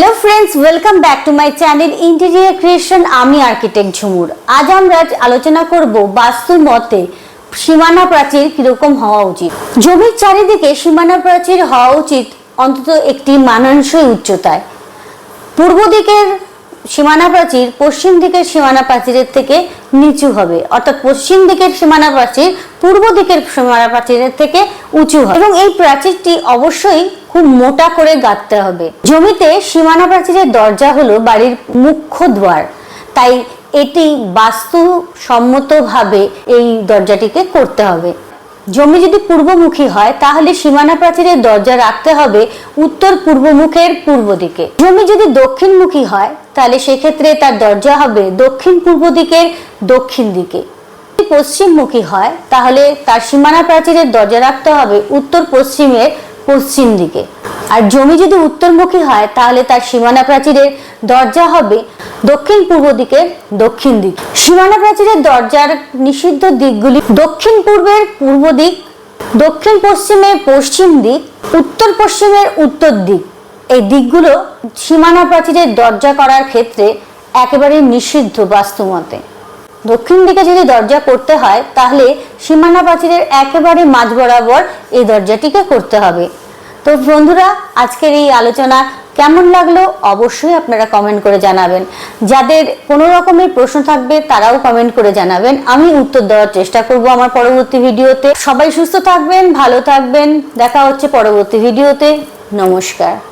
Hello friends welcome back to my channel interior creation আমি architect Jhumur. আজ আমরা আলোচনা করব বাস্তু মতে সীমানা প্রাচীর কীরকম হওয়া উচিত। জমির চারিদিকে সীমানা প্রাচীর হওয়া উচিত অন্তত একটি মানানসই উচ্চতায়। পূর্ব দিকের সীমানা প্রাচীর পশ্চিম দিকের সীমানা প্রাচীরের থেকে নিচু হবে। অর্থাৎ পশ্চিম দিকের সীমানা প্রাচীর পূর্ব দিকের সীমানা প্রাচীরের থেকে উঁচু হবে। এবং এই প্রাচীরটি অবশ্যই খুব মোটা করে গাঁথতে হবে। জমিতে সীমানা প্রাচীরের দরজা হলো বাড়ির মুখ্য দ্বার তাই এটি বাস্তু সম্মতভাবে এই দরজাটিকে করতে হবে। জমি যদি পূর্বমুখী হয়, তাহলে সীমানা প্রাচীরের দরজা রাখতে হবে উত্তর পূর্ব মুখের পূর্ব দিকে। জমি যদি দক্ষিণমুখী হয়, তাহলে সেক্ষেত্রে তার দরজা হবে দক্ষিণ পূর্ব দিকের দক্ষিণ দিকে। পশ্চিমমুখী হয়, তাহলে তার সীমানা প্রাচীরের দরজা রাখতে হবে উত্তর পশ্চিমের পশ্চিম দিকে। আর জমি যদি উত্তরমুখী হয়, তাহলে তার সীমানা প্রাচীরের দরজা হবে দক্ষিণ পূর্ব দিকের দক্ষিণ দিক। সীমানা প্রাচীরের দরজার নিষিদ্ধ দিকগুলি দক্ষিণ পূর্বের পূর্ব দিক, দক্ষিণ পশ্চিমের পশ্চিম দিক, উত্তর পশ্চিমের উত্তর দিক। এই দিকগুলো সীমানা প্রাচীরের দরজা করার ক্ষেত্রে একেবারে নিষিদ্ধ বাস্তুমতে দক্ষিণ দিকে যদি দরজা করতে হয়, তাহলে সীমানা প্রাচীরের একেবারে মাঝ বরাবর এই দরজাটিকে করতে হবে। তো বন্ধুরা, আজকের এই আলোচনা কেমন লাগল অবশ্যই আপনারা কমেন্ট করে জানাবেন। যাদের কোনো রকমের প্রশ্ন থাকবে, তারাও কমেন্ট করে জানাবেন। আমি উত্তর দেওয়ার চেষ্টা করব আমার পরবর্তী ভিডিওতে। সবাই সুস্থ থাকবেন, ভালো থাকবেন। দেখা হচ্ছে পরবর্তী ভিডিওতে। নমস্কার।